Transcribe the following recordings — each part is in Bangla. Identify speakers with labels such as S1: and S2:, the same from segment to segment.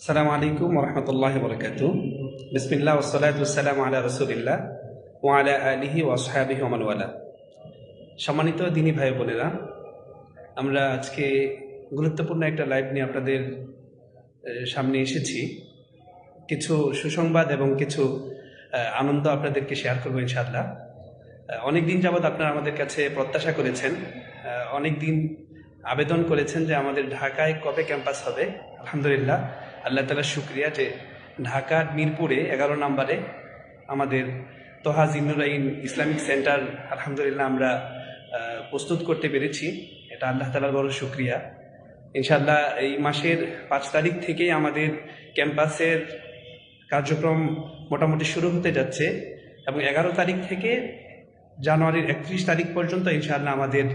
S1: আসসালামু আলাইকুম রহমতুল্লাহ বরকাত বিসমিল্লাহ ওসালাতাম আলা রসুলিল্লাহ ও আলা আলিহি ওয়াসহাবিহি ওমানওয়ালা সম্মানিত দিনী ভাই বোনেরা, আমরা আজকে গুরুত্বপূর্ণ একটা লাইভ নিয়ে আপনাদের সামনে এসেছি। কিছু সুসংবাদ এবং কিছু আনন্দ আপনাদেরকে শেয়ার করব ইনশাআল্লাহ। অনেক দিন যাবৎ আপনারা আমাদের কাছে প্রত্যাশা করেছেন। অনেক দিন আবেদন করেছেন যে আমাদের ঢাকায় কবে ক্যাম্পাস হবে। আলহামদুলিল্লাহ। আল্লাহ তালার শুক্রিয়া যে ঢাকার মিরপুরে এগারো নম্বরে আমাদের তোহা জিন্নুরাইন ইসলামিক সেন্টার, আলহামদুলিল্লাহ আমরা প্রস্তুত করতে পেরেছি। এটা আল্লাহ তালার বড় শুক্রিয়া। ইনশাআল্লাহ এই মাসের পাঁচ তারিখ থেকেই আমাদের ক্যাম্পাসের কার্যক্রম মোটামুটি শুরু হতে যাচ্ছে এবং এগারো তারিখ থেকে জানুয়ারির একত্রিশ তারিখ পর্যন্ত ইনশাআল্লাহ আমাদের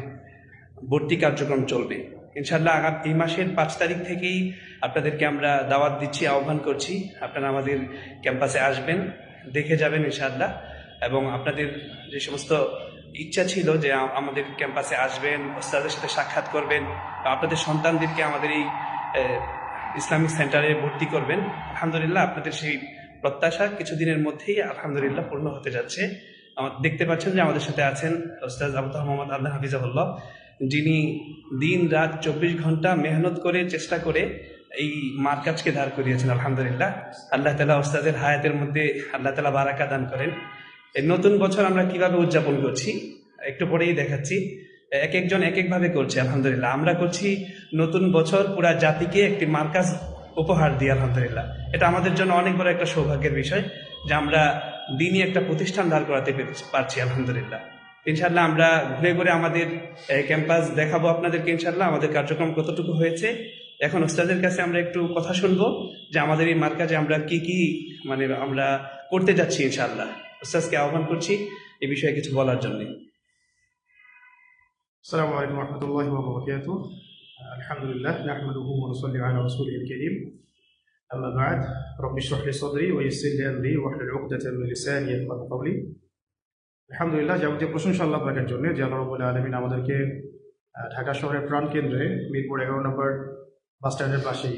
S1: ভর্তি কার্যক্রম চলবে। ইনশাআল্লাহ আগাম, এই মাসের পাঁচ তারিখ থেকেই আপনাদেরকে আমরা দাওয়াত দিচ্ছি, আহ্বান করছি। আপনারা আমাদের ক্যাম্পাসে আসবেন, দেখে যাবেন ইনশাআল্লাহ। এবং আপনাদের যে সমস্ত ইচ্ছা ছিল যে আমাদের ক্যাম্পাসে আসবেন, ওস্তাদের সাথে সাক্ষাৎ করবেন আপনাদের সন্তানদেরকে আমাদের এই ইসলামিক সেন্টারে ভর্তি করবেন, আলহামদুলিল্লাহ আপনাদের সেই প্রত্যাশা কিছুদিনের মধ্যেই আলহামদুলিল্লাহ পূর্ণ হতে যাচ্ছে। আমার, দেখতে পাচ্ছেন যে আমাদের সাথে আছেন ওস্তাদ আবু তাহ মোহাম্মদ আল্লাহ হাফিজাহুল্লাহ। যিনি দিন রাত চব্বিশ ঘণ্টা মেহনত করে চেষ্টা করে এই মার্কাজকে ধার করিয়েছেন, আলহামদুলিল্লাহ। আল্লাহ তালা ওস্তাদের হায়াতের মধ্যে আল্লাহ তালা বারাকা দান করেন। এই নতুন বছর আমরা কীভাবে উদযাপন করছি, একটু পরেই দেখাচ্ছি। এক একজন এক একভাবে করছে, আলহামদুলিল্লাহ। আমরা করছি নতুন বছর পুরা জাতিকে একটি মার্কাজ উপহার দিই আলহামদুলিল্লাহ। এটা আমাদের জন্য অনেক বড় একটা সৌভাগ্যের বিষয় যে আমরা দিনই একটা প্রতিষ্ঠান দাঁড় করাতে পারছি, আলহামদুলিল্লাহ। ইনশাল্লাহ আমরা ঘুরে ঘুরে আমাদের ক্যাম্পাস দেখাবো আপনাদেরকে ইনশাল্লাহ আমাদের কার্যক্রম কতটুকু হয়েছে। এখন ওস্তাদের কাছে আমরা একটু কথা শুনব যে আমাদের এই মার্কাজে আমরা কি কি মানে আমরা করতে যাচ্ছি ইনশাল্লাহ ওস্তাদকে আহ্বান করছি এ বিষয়ে কিছু বলার জন্য।
S2: আসসালামু আলাইকুম রহমতুল্লাহ বরকাত আলহামদুলিল্লাহ, নাহমাদুহু ওয়া নুসাল্লি আলা রাসূলিল কারীম। আম্মা বা'দ, রাব্বি ইশরাহ লি সাদরি ওয়া ইয়াসসির লি আমরি ওয়াহলুল 'উকদাতাম মিন লিসানি ইয়াফqahu qawli আলহামদুলিল্লাহ যাবতীয় প্রশংসা আল্লাহ পাকের জন্য, যে আল্লাহ রবুল্লাহ আলমিন আমাদেরকে ঢাকা শহরের প্রাণ কেন্দ্রে মিরপুর এগারো নম্বর বাস স্ট্যান্ডের পাশেই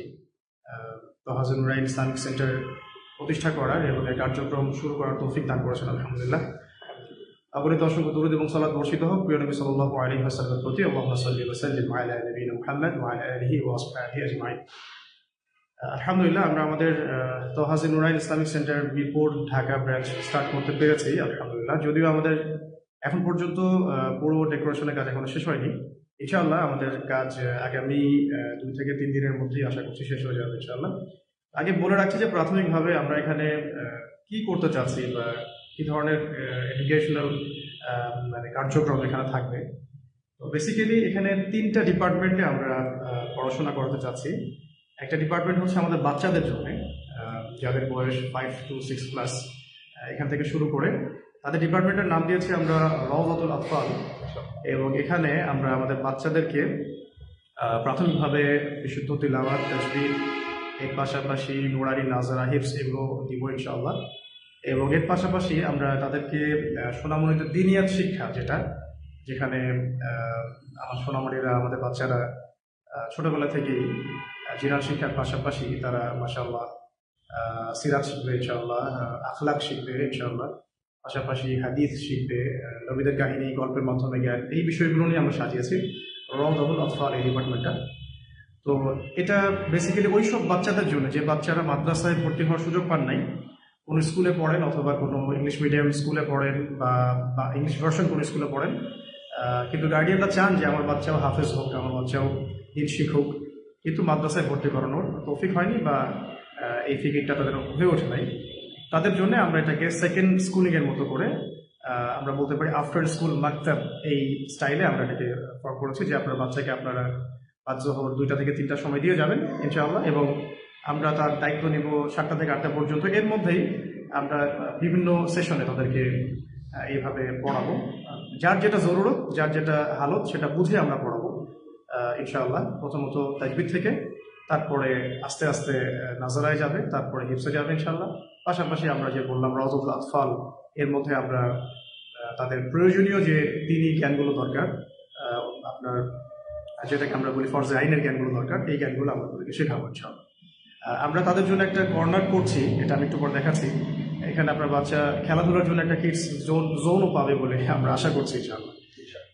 S2: তহাজুল নুরাইন ইসলামিক সেন্টার প্রতিষ্ঠা করার এবং এই কার্যক্রম শুরু করার তৌফিক দান করেছেন আলহামদুলিল্লাহ। আপনি দর্শক দরুদ এবং সালাত বর্ষিত হোক। প্রিয় নবী সাল্লাল্লাহু আলাইহি ওয়াসাল্লামের প্রতি আল্লাহুম্মা সাল্লি ওয়া সাল্লিম আলা নবিয়িনা মুহাম্মদ ওয়া আলা আলিহি আজমাইন। আলহামদুলিল্লাহ, আমরা আমাদের তহাজি Nurain Islamic center Mirpur, Dhaka branch start করতে পেরেছি, আলহামদুলিল্লাহ। যদিও আমাদের এখন পর্যন্ত পুরো ডেকোরেশনের কাজ এখনও শেষ হয়নি। ইনশাআল্লাহ আমাদের কাজ আগামী দুই থেকে তিন দিনের মধ্যেই আশা করছি শেষ হয়ে যাবে, ইনশাআল্লাহ। আগে বলে রাখছি যে প্রাথমিকভাবে আমরা এখানে কি করতে চাচ্ছি বা কি ধরনের এডুকেশনাল মানে কার্যক্রম এখানে থাকবে। তো বেসিক্যালি এখানে তিনটা ডিপার্টমেন্টে আমরা পড়াশোনা করাতে চাচ্ছি। একটা ডিপার্টমেন্ট হচ্ছে আমাদের বাচ্চাদের জন্য যাদের বয়স ফাইভ টু সিক্স প্লাস এখান থেকে শুরু করে। তাদের ডিপার্টমেন্টের নাম দিয়েছি আমরা রওজাতুল আতফাল। এবং এখানে আমরা আমাদের বাচ্চাদেরকে প্রাথমিকভাবে বিশুদ্ধ তিলাওয়াত তসবির এর পাশাপাশি নোড়ারি নাজারা হিপস এগুলো দিব ইনশাআল্লাহ। এবং এর পাশাপাশি আমরা তাদেরকে সোনামণিতে দিনিয়াত শিক্ষা যেটা, যেখানে আমার সোনামণিরা আমাদের বাচ্চারা ছোটবেলা থেকেই জিরান শিক্ষার পাশাপাশি তারা মাসাল্লাহ সিরাত শিখবে ইনশাআল্লাহ আহ, আখলাক শিখবে ইনশাআল্লাহ। পাশাপাশি হাদিস শিখবে নবীদের কাহিনী গল্পের মাধ্যমে জ্ঞান এই বিষয়গুলো নিয়ে আমরা সাজিয়েছি রং রওদাবুল আতফাল এই ডিপার্টমেন্টটা তো এটা বেসিক্যালি ওই সব বাচ্চাদের জন্য যে বাচ্চারা মাদ্রাসায় ভর্তি হওয়ার সুযোগ পান নাই কোনো স্কুলে পড়েন অথবা কোনো ইংলিশ মিডিয়াম স্কুলে পড়েন বা বা ইংলিশ ভার্সন কোনো স্কুলে পড়েন কিন্তু গার্ডিয়ানরা চান যে আমার বাচ্চাও হাফেজ হোক আমার বাচ্চাও দিন শিখুক। কিন্তু মাদ্রাসায় ভর্তি করানোর তৌফিক হয়নি বা এই ফিকিরটা তাদের হয়ে ওঠে নাই। তাদের জন্য আমরা এটাকে সেকেন্ড স্কুলিংয়ের মতো করে আমরা বলতে পারি আফটার স্কুল মাকতাব এই স্টাইলে আমরা এটাকে ফর্ম করেছি যে আপনার বাচ্চাকে আপনারা পাঁচ জোহর দুইটা থেকে তিনটার সময় দিয়ে যাবেন, ইনশাআল্লাহ। এবং আমরা তার দায়িত্ব নেব সাতটা থেকে আটটা পর্যন্ত। এর মধ্যেই আমরা বিভিন্ন সেশনে তাদেরকে এইভাবে পড়াবো। যার যেটা জরুরত, যার যেটা হালত, সেটা বুঝে আমরা পড়াবো। ইনশাআল্লাহ প্রথমত তাজবিদ থেকে, তারপরে আস্তে আস্তে নাজারায় যাবে, তারপরে হিপসে যাবে ইনশাআল্লাহ। পাশাপাশি আমরা যে বললাম রজত আতফাল, এর মধ্যে আমরা তাদের প্রয়োজনীয় যে দিনই জ্ঞানগুলো দরকার আপনার, যেটাকে আমরা বলি ফরজে আইনের জ্ঞানগুলো দরকার, এই জ্ঞানগুলো আমরা তাদেরকে শেখাবো ইনশাআল্লাহ। আমরা তাদের জন্য একটা কর্নার করছি, এটা আমি একটু পর দেখাচ্ছি। এখানে আপনার বাচ্চা খেলাধুলার জন্য একটা কিডস জোন জোনও পাবে বলে আমরা আশা করছি ইনশাআল্লাহ।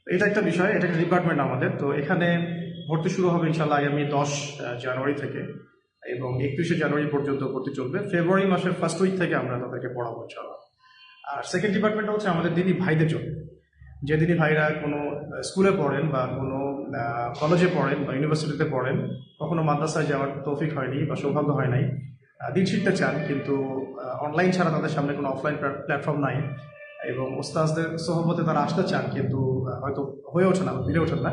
S2: এটা একটা বিষয়, এটা একটা ডিপার্টমেন্ট আমাদের, তো এখানে ভর্তি শুরু হবে ইনশাল্লাহ আগামী দশ জানুয়ারি থেকে এবং একত্রিশে জানুয়ারি পর্যন্ত ভর্তি চলবে। ফেব্রুয়ারি মাসের ফার্স্ট উইক থেকে আমরা তাদেরকে পড়াবো ইনশাল্লাহ। আর সেকেন্ড ডিপার্টমেন্ট হচ্ছে আমাদের দিনী ভাইদের জন্য। যে দিনী ভাইরা কোনো স্কুলে পড়েন বা কোনো কলেজে পড়েন বা ইউনিভার্সিটিতে পড়েন, কখনো মাদ্রাসায় যাওয়ার তৌফিক হয়নি বা সৌভাগ্য হয় নাই দিন শিখতে চান কিন্তু অনলাইন ছাড়া তাদের সামনে কোনো অফলাইন প্ল্যাটফর্ম নাই এবং ওস্তাজদের সহমতে তারা আসতে চান কিন্তু হয়তো হয়ে ওঠে না ফিরে ওঠেন না।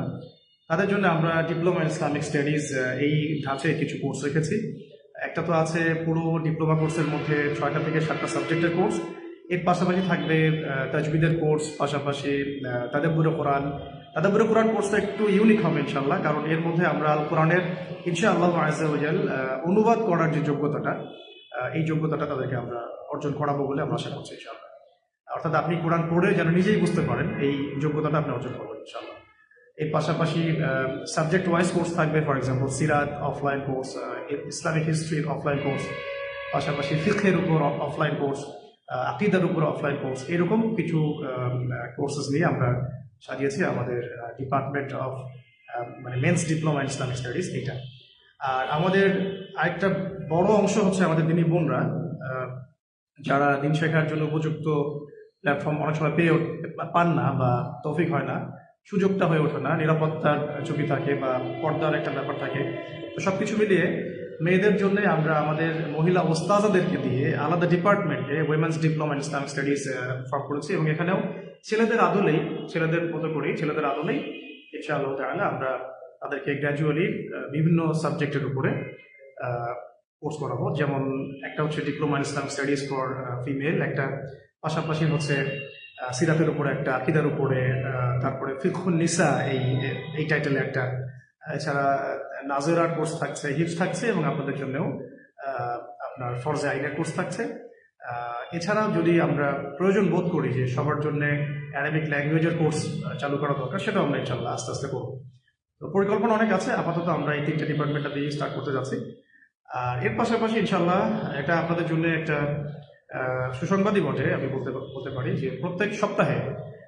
S2: তাদের জন্য আমরা ডিপ্লোমা ইসলামিক স্টাডিজ এই ধাঁচে কিছু কোর্স রেখেছি। একটা তো আছে পুরো ডিপ্লোমা কোর্সের মধ্যে ছয়টা থেকে সাতটা সাবজেক্টের কোর্স এর পাশাপাশি থাকবে তাজবিদের কোর্স পাশাপাশি তাদেবুরে কোরআন। তাদেবুরে কোরআন কোর্সটা একটু ইউনিক হবে ইনশাল্লাহ কারণ এর মধ্যে আমরা আল কোরআনের ইনশাআল্লাহ আজাল অনুবাদ করার যে যোগ্যতাটা এই যোগ্যতাটা তাদেরকে আমরা অর্জন করাবো বলে আমরা আশা করছি ইনশাআল্লাহ। অর্থাৎ আপনি কোরআন পড়ে যেন নিজেই বুঝতে পারেন, এই যোগ্যতাটা আপনি অর্জন করবেন, ইনশাআল্লাহ। এর পাশাপাশি সাবজেক্ট ওয়াইজ কোর্স থাকবে ফর এক্সাম্পল সিরাত অফলাইন কোর্স ইসলামিক হিস্ট্রির অফলাইন কোর্স পাশাপাশি ফিখের উপর অফলাইন কোর্স আকিদার উপর অফলাইন কোর্স এরকম কিছু কোর্সেস নিয়ে আমরা সাজিয়েছি আমাদের ডিপার্টমেন্ট অফ মানে men's diploma in Islamic studies এটা আর আমাদের আরেকটা বড় অংশ হচ্ছে আমাদের দিনী বোনরা যারা দিন শেখার জন্য উপযুক্ত প্ল্যাটফর্ম অনেক সময় পেয়ে পান না বা তৌফিক হয় না, সুযোগটা হয়ে ওঠে না, নিরাপত্তার ঝুঁকি থাকে বা পর্দার একটা ব্যাপার থাকে। তো সব কিছু মিলিয়ে মেয়েদের জন্য আমরা আমাদের মহিলা ওস্তাজাদেরকে দিয়ে আলাদা ডিপার্টমেন্টে women's diploma in Islamic studies form করেছি এবং এখানেও ছেলেদের আদলেই, ছেলেদের মতো করেই, ছেলেদের আদলেই ইনশাআল্লাহ তাহলে আমরা তাদেরকে গ্র্যাজুয়ালি বিভিন্ন সাবজেক্টের উপরে কোর্স করাবো। যেমন একটা হচ্ছে diploma in Islamic studies for female একটা পাশাপাশি হচ্ছে সিরাতের উপরে একটা, আকিদার উপরে তারপরে ফিখুন নিসা এই এই টাইটেলে একটা এছাড়া নাজেরার কোর্স থাকছে হিপস থাকছে এবং আপনাদের জন্যও আপনার ফরজে আইনের কোর্স থাকছে। এছাড়াও যদি আমরা প্রয়োজন বোধ করি যে সবার জন্য অ্যারাবিক ল্যাঙ্গুয়েজের কোর্স চালু করা দরকার, সেটাও আমরা ইনশাল্লাহ আস্তে আস্তে করব। তো পরিকল্পনা অনেক আছে, আপাতত আমরা এই তিনটা ডিপার্টমেন্টটা দিয়ে স্টার্ট করতে যাচ্ছি। আর এর পাশাপাশি ইনশাল্লাহ এটা আপনাদের জন্য একটা সুসংবাদই বটে আমি বলতে বলতে পারি যে প্রত্যেক সপ্তাহে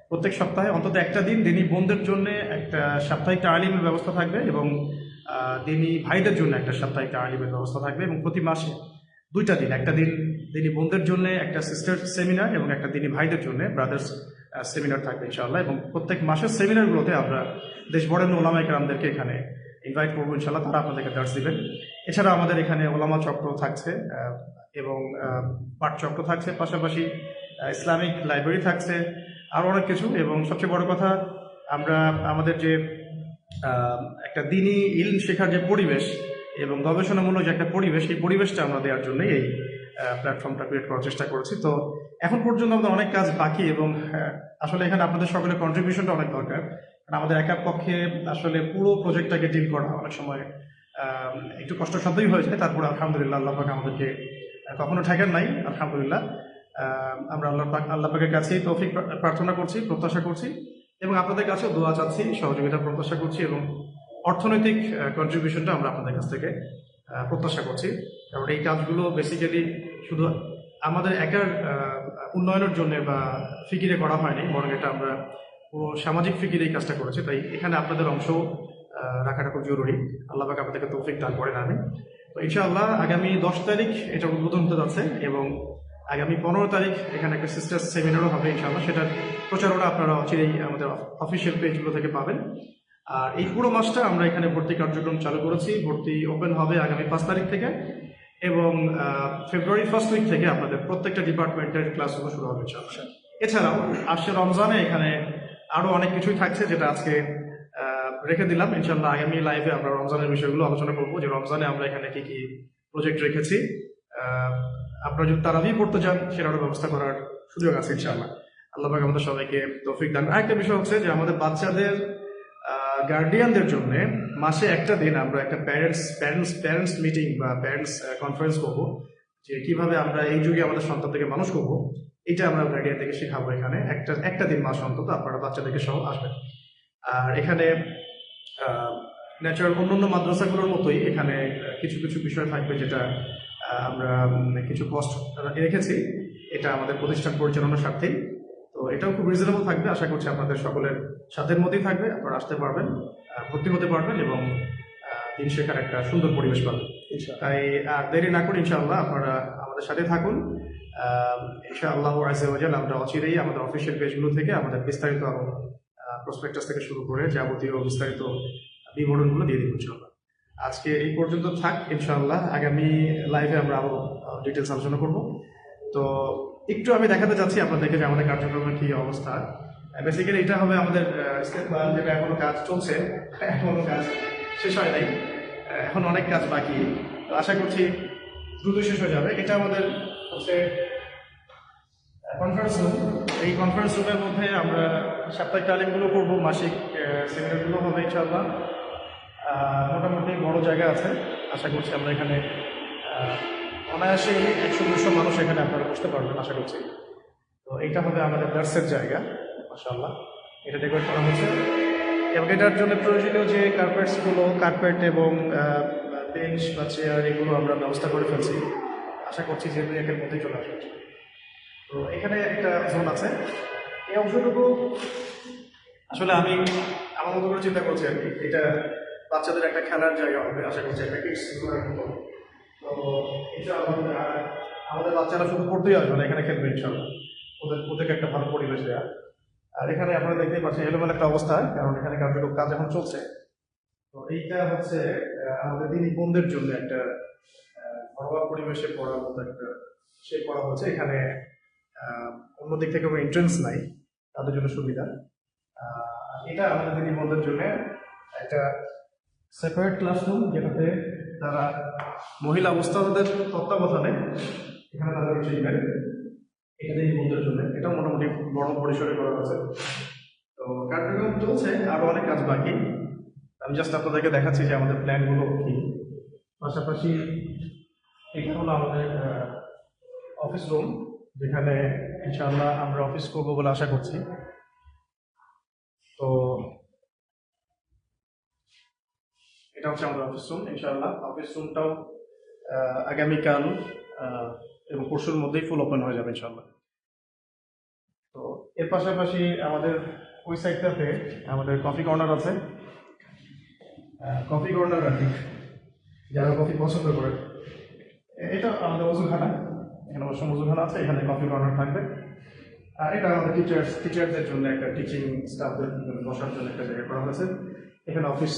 S2: প্রত্যেক সপ্তাহে অন্তত একটা দিন দিনী বোনদের জন্য একটা সাপ্তাহিক আলিমের ব্যবস্থা থাকবে এবং আহ, দিনী ভাইদের জন্য একটা সাপ্তাহিক আলিমের ব্যবস্থা থাকবে এবং প্রতি মাসে দুইটা দিন একটা দিন দিনী বোনদের জন্য একটা সিস্টার সেমিনার এবং একটা দিনী ভাইদের জন্য ব্রাদার্স সেমিনার থাকবে ইনশাআল্লাহ এবং প্রত্যেক মাসের সেমিনারগুলোতে আমরা দেশ বরেণ্য ওলামাই কালামদেরকে এখানে ইনভাইট করব ইনশাল্লাহ তারা আপনাদেরকে দার্স দিবেন। এছাড়া আমাদের এখানে ওলামা চক্র থাকছে এবং পাঠচক্র থাকছে, পাশাপাশি ইসলামিক লাইব্রেরি থাকছে আরও অনেক কিছু। এবং সবচেয়ে বড় কথা, আমরা, আমাদের যে একটা দিনই ইল শেখার যে পরিবেশ এবং গবেষণামূলক যে একটা পরিবেশ, এই পরিবেশটা আমরা দেওয়ার জন্যই এই প্ল্যাটফর্মটা ক্রিয়েট করার চেষ্টা করেছি। তো এখন পর্যন্ত আমাদের অনেক কাজ বাকি এবং আসলে এখানে আপনাদের সকলের কন্ট্রিবিউশনটা অনেক দরকার। কারণ আমাদের একার পক্ষে আসলে পুরো প্রজেক্টটাকে ডিল করা অনেক সময় একটু কষ্টসাধ্যই হয়ে যায়। তারপরে আলহামদুলিল্লাহ, আল্লাহ আমাদেরকে কখনো ঠেকেন নাই, আলহামদুলিল্লাহ। আমরা আল্লাহ আল্লাহ পাকের কাছেই তৌফিক প্রার্থনা করছি, প্রত্যাশা করছি এবং আপনাদের কাছেও দোয়া চাচ্ছি, সহযোগিতা প্রত্যাশা করছি এবং অর্থনৈতিক কন্ট্রিবিউশনটা আমরা আপনাদের কাছ থেকে প্রত্যাশা করছি। কারণ এই কাজগুলো বেসিক্যালি শুধু আমাদের একার উন্নয়নের জন্য বা ফিকিরে করা হয়নি, বরং এটা আমরা পুরো সামাজিক ফিকিরে এই কাজটা করেছি। তাই এখানে আপনাদের অংশ রাখাটা খুব জরুরি। আল্লাহ পাক আপনাদেরকে তৌফিক দান করেন আমি তো ইনশাআল্লাহ আগামী দশ তারিখ এটা উদ্বোধন হতে যাচ্ছে এবং আগামী পনেরো তারিখ এখানে একটা সিস্টার সেমিনারও হবে ইনশাআল্লাহ। সেটার প্রচারণা আপনারা অচিরেই আমাদের অফিসিয়াল পেজগুলো থেকে পাবেন। আর এই পুরো মাসটা আমরা এখানে ভর্তি কার্যক্রম চালু করেছি। ভর্তি ওপেন হবে আগামী পাঁচ তারিখ থেকে এবং ফেব্রুয়ারি ফার্স্ট উইক থেকে আপনাদের প্রত্যেকটা ডিপার্টমেন্টের ক্লাসগুলো শুরু হবে ইনশাআল্লাহ। এছাড়াও আসছে রমজানে এখানে আরও অনেক কিছুই থাকছে যেটা আজকে রেখে দিলাম। ইনশাল্লাহ আগামী লাইভে আমরা রমজানের বিষয়গুলো আলোচনা করব, যে রমজানে আমরা এখানে কি কি প্রজেক্ট রেখেছি। আপনারা যদি তারাবি পড়তে চান, সেটারও ব্যবস্থা করার সুযোগ আছে ইনশাল্লাহ আল্লাহ পাক আমাদের সবাইকে তৌফিক দান। আরেকটা বিষয় হচ্ছে যে আমাদের বাচ্চাদের গার্ডিয়ানদের জন্য মাসে একটা দিন আমরা একটা প্যারেন্টস প্যারেন্টস প্যারেন্টস মিটিং বা প্যারেন্টস কনফারেন্স করব, যে কীভাবে আমরা এই যুগে আমাদের সন্তানদেরকে মানুষ করব, এটা আমরা গার্ডিয়ান থেকে শেখাবো এখানে। একটা একটা দিন মাস অন্তত আপনারা বাচ্চাদেরকে সহ আসবেন। আর এখানে ন্যাচারাল অন্যান্য মাদ্রাসাগুলোর মতোই এখানে কিছু কিছু বিষয় থাকবে যেটা আমরা কিছু কস্ট রেখেছি। এটা আমাদের প্রতিষ্ঠান পরিচালনার স্বার্থেই তো এটাও খুব রিজনেবল থাকবে। আশা করছি আপনাদের সকলের সাধ্যের মধ্যেই থাকবে। আপনারা আসতে পারবেন ভর্তি হতে পারবেন এবং দিন শেখার একটা সুন্দর পরিবেশ পাবেন। তাই আর দেরি না করে ইনশাআল্লাহ আপনারা আমাদের সাথে থাকুন। ইনশাআল্লাহ আমরা অচিরেই আমাদের অফিসিয়াল পেজগুলো থেকে আমাদের বিস্তারিত প্রসপেক্টাস থেকে শুরু করে যাবতীয় বিস্তারিত বিবরণগুলো দিয়ে দিব ইনশাআল্লাহ। আজকে এই পর্যন্ত থাক ইনশাল্লাহ আগামী লাইভে আমরা আরও ডিটেলস আলোচনা করব। তো একটু আমি দেখাতে চাচ্ছি আপনাদেরকে যে আমাদের কার্যক্রমের কি অবস্থা। বেসিক্যালি এটা হবে আমাদের প্ল্যান যেটা এখনও কাজ চলছে। এখনও কাজ শেষ হয় নাই। এখন অনেক কাজ বাকি। তো আশা করছি দ্রুত শেষ হয়ে যাবে। এটা আমাদের হচ্ছে কনফারেন্স রুম এই কনফারেন্স রুমের মধ্যে আমরা সাপ্তাহিক তালিমগুলো করব, মাসিক সেমিনারগুলো হবে ইনশাআল্লাহ। মোটামুটি বড় জায়গা আছে, আশা করছি আমরা এখানে অনায়াসে একশো, দুশো মানুষ এখানে আপনারা বসতে পারবেন, আশা করছি। তো এইটা হবে আমাদের দার্সের জায়গা মাসাল্লাহ এটা ডেকোরেট করা হচ্ছে। এবং এটার জন্য প্রয়োজনীয় যে কার্পেটসগুলো কার্পেট এবং বেঞ্চ বা চেয়ার এগুলো আমরা ব্যবস্থা করে ফেলছি। আশা করছি যে দুই একের মধ্যেই চলে আসবে। তো এখানে একটা জোন আছে। এই অংশটুকু আসলে আমি আমার মতো করে চিন্তা করছি আর কি। এটা বাচ্চাদের একটা খেলার জায়গা হবে, আশা করছি একটা কিডস তো এটা আমাদের বাচ্চারা শুধু পড়তেই আসবে না, এখানে খেলবে ইনশাল্লাহ ওদের, ওদেরকে একটা ভালো পরিবেশ দেওয়া আর এখানে আপনারা দেখতেই পাচ্ছেন এলোমেলো একটা অবস্থা, কারণ এখানে কার্যক্রম কাজ এখন চলছে। তো এইটা হচ্ছে আমাদের দিনী বোনদের জন্য একটা ঘরোয়া পরিবেশে পড়ার মতো একটা সে করা হচ্ছে। এখানে অন্য দিক থেকে কোনো এন্ট্রেন্স নাই। তাদের জন্য সুবিধা। এটা আমাদের দিনী বোনদের জন্য একটা সেপারেট ক্লাসরুম যেটাতে তারা মহিলা অবস্থাদের তত্ত্বাবধানে এখানে তাদের শিখবেন এটা দিনী বোনদের জন্য, এটা মোটামুটি বড় পরিসরে করা হয়েছে। তো কার্যক্রম চলছে আরও অনেক কাজ বাকি। আমি জাস্ট আপনাদেরকে দেখাচ্ছি যে আমাদের প্ল্যানগুলো কী। পাশাপাশি এটা হলো আমাদের অফিস রুম যেখানে ইনশাআল্লাহ আমরা অফিস করব বলে আশা করছি। তো এটা হচ্ছে আমাদের অফিস রুম ইনশাল্লাহ অফিস রুমটাও আগামীকাল এবং পরশুর মধ্যেই ফুল ওপেন হয়ে যাবে ইনশাআল্লাহ। তো এর পাশাপাশি আমাদের ওই সাইডটাতে আমাদের কফি কর্নার আছে। কফি কর্নার কি যারা কফি পছন্দ করে। এটা আমাদের ওজুখানা এখানে অবশ্য ওজুখানা আছে, এখানে কফি কর্নার থাকবে। আর এটা আমাদের টিচার্স টিচারদের জন্য একটা টিচিং স্টাফদের বসার জন্য একটা জায়গা করা হয়েছে। এখানে অফিস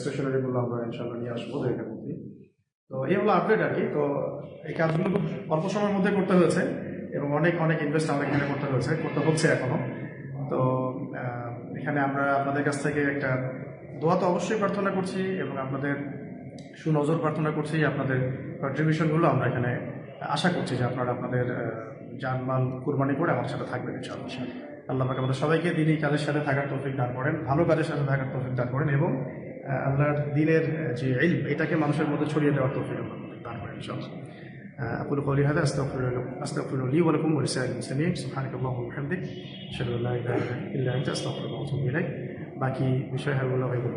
S2: স্টেশনারিগুলো আমরা ইনশাল্লাহ নিয়ে আসব এখানে মধ্যেই তো এই হলো আপডেট আর কি। তো এই কাজগুলো খুব অল্প সময়ের মধ্যে করতে হয়েছে এবং অনেক অনেক ইনভেস্ট আমাদের এখানে করতে হয়েছে, করতে হচ্ছে এখনও তো এখানে আমরা আপনাদের কাছ থেকে একটা দোয়া তো অবশ্যই প্রার্থনা করছি এবং আপনাদের সুনজর প্রার্থনা করছি আপনাদের কন্ট্রিবিউশনগুলো আমরা এখানে আশা করছি যে আপনারা আপনাদের আহ, জানমাল কুরবানি করে আমার সাথে থাকবেন ইনশাআল্লাহ আল্লাহ পাক আমাদের সবাইকে দিনই কাজের সাথে থাকার তৌফিক দান করেন ভালো কাজের সাথে থাকার তৌফিক দান করেন এবং আহ, আল্লাহর দিনের আহ, যে ইলম এটাকে মানুষের মধ্যে ছড়িয়ে দেওয়ার তৌফিক আল্লাহ আমাদের দান করেন ইনশাআল্লাহ آه، أقول قولي هذا أستغفر لكم أستغفر لي ولكم ولسائر المسلمين سبحانك اللهم وبحمدك أشهد أن لا إله إلا أنت أستغفرك وأتوب إليك বাকি বিষয় হলো হয়ে গেল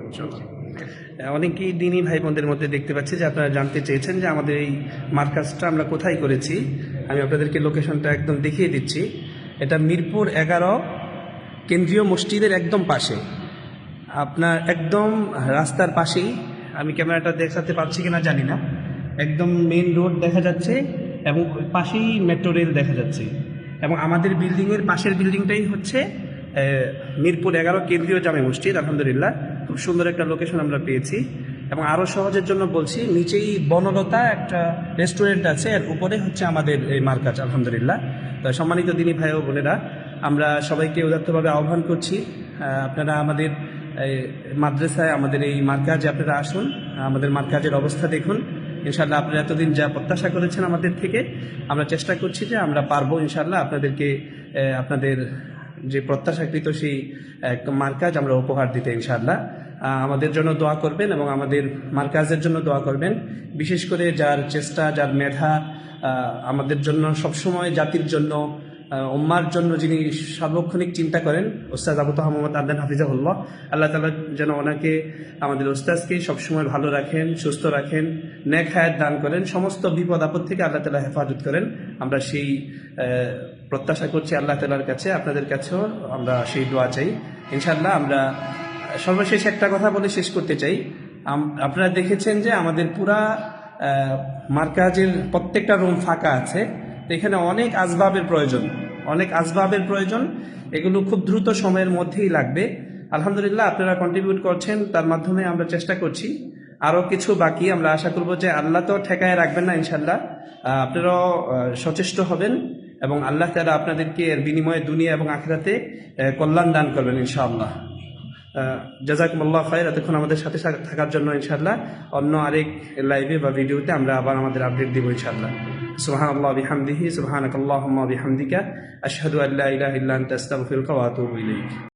S1: অনেকেই দিনী ভাই বোনদের মধ্যে দেখতে পাচ্ছি যে আপনারা জানতে চেয়েছেন যে আমাদের এই মার্কাজটা আমরা কোথায় করেছি। আমি আপনাদেরকে লোকেশনটা একদম দেখিয়ে দিচ্ছি। এটা মিরপুর এগারো, কেন্দ্রীয় মসজিদের একদম পাশে। আপনার একদম রাস্তার পাশেই। আমি ক্যামেরাটা দেখাতে পারছি কিনা জানি না। একদম মেন রোড দেখা যাচ্ছে এবং পাশেই মেট্রো রেল দেখা যাচ্ছে। এবং আমাদের বিল্ডিংয়ের পাশের বিল্ডিংটাই হচ্ছে মিরপুর এগারো কেন্দ্রীয় জামে মসজিদ, আলহামদুলিল্লাহ। খুব সুন্দর একটা লোকেশন আমরা পেয়েছি। এবং আরও সহজের জন্য বলছি, নিচেই বনলতা একটা রেস্টুরেন্ট আছে, এর উপরে হচ্ছে আমাদের এই মার্কাজ, আলহামদুলিল্লাহ। তো সম্মানিত দিনী ভাই ও বোনেরা, আমরা সবাইকে উদাত্তভাবে আহ্বান করছি আপনারা আমাদের মাদ্রাসায় আমাদের এই মার্কাজে আপনারা আসুন, আমাদের মার্কাজের অবস্থা দেখুন। ইনশাল্লাহ আপনারা এতদিন যা প্রত্যাশা করেছেন আমাদের থেকে, আমরা চেষ্টা করছি যে আমরা পারব ইনশাল্লাহ আপনাদেরকে আপনাদের যে প্রত্যাশাকৃত সেই, এক মার্কাজ আমরা উপহার দিতে ইনশাল্লাহ আমাদের জন্য দোয়া করবেন এবং আমাদের মার্কাজের জন্য দোয়া করবেন। বিশেষ করে যার চেষ্টা, যার মেধা আমাদের জন্য, সবসময় জাতির জন্য উম্মার জন্য যিনি সার্বক্ষণিক চিন্তা করেন ওস্তাদ আবু তাহা মোহাম্মদ আদান হাফিজাহুল্লাহ, আল্লাহ তালা যেন ওনাকে, আমাদের ওস্তাজকে সবসময় ভালো রাখেন, সুস্থ রাখেন, নেক হায়াত দান করেন, সমস্ত বিপদ আপদ থেকে আল্লাহ তালা হেফাজত করেন। আমরা সেই প্রত্যাশা করছি আল্লাহ তালার কাছে, আপনাদের কাছেও আমরা সেই দোয়া চাই। ইনশাল্লাহ আমরা সর্বশেষ একটা কথা বলে শেষ করতে চাই। আপনারা দেখেছেন যে আমাদের পুরা মার্কাজের প্রত্যেকটা রুম ফাঁকা আছে। এখানে অনেক আসবাবের প্রয়োজন, অনেক আসবাবের প্রয়োজন। এগুলো খুব দ্রুত সময়ের মধ্যেই লাগবে। আলহামদুলিল্লাহ আপনারা কন্ট্রিবিউট করছেন, তার মাধ্যমে আমরা চেষ্টা করছি। আরও কিছু বাকি আমরা আশা করব যে আল্লাহ তো ঠেকায় রাখবেন না ইনশাল্লাহ আপনারাও সচেষ্ট হবেন। এবং আল্লাহ তালা আপনাদেরকে এর বিনিময়ে দুনিয়া এবং আখেরাতে কল্যাণ দান করবেন, ইনশাআল্লাহ। জাজাকুমুল্লাহ খায়ের এতক্ষণ আমাদের সাথে থাকার জন্য, ইনশাআল্লাহ। অন্য আরেক লাইভে বা ভিডিওতে আমরা আবার আমাদের আপডেট দিব, ইনশাআল্লাহ। সুহান আল্লাহ বিহামদিহি সুহান আকাল্লাহ বিহামদিকা, আশহাদু আল্লাহ ইলাহা ইল্লা আনতা, আস্তাগফিরুকা ওয়া আতুবু ইলাইক।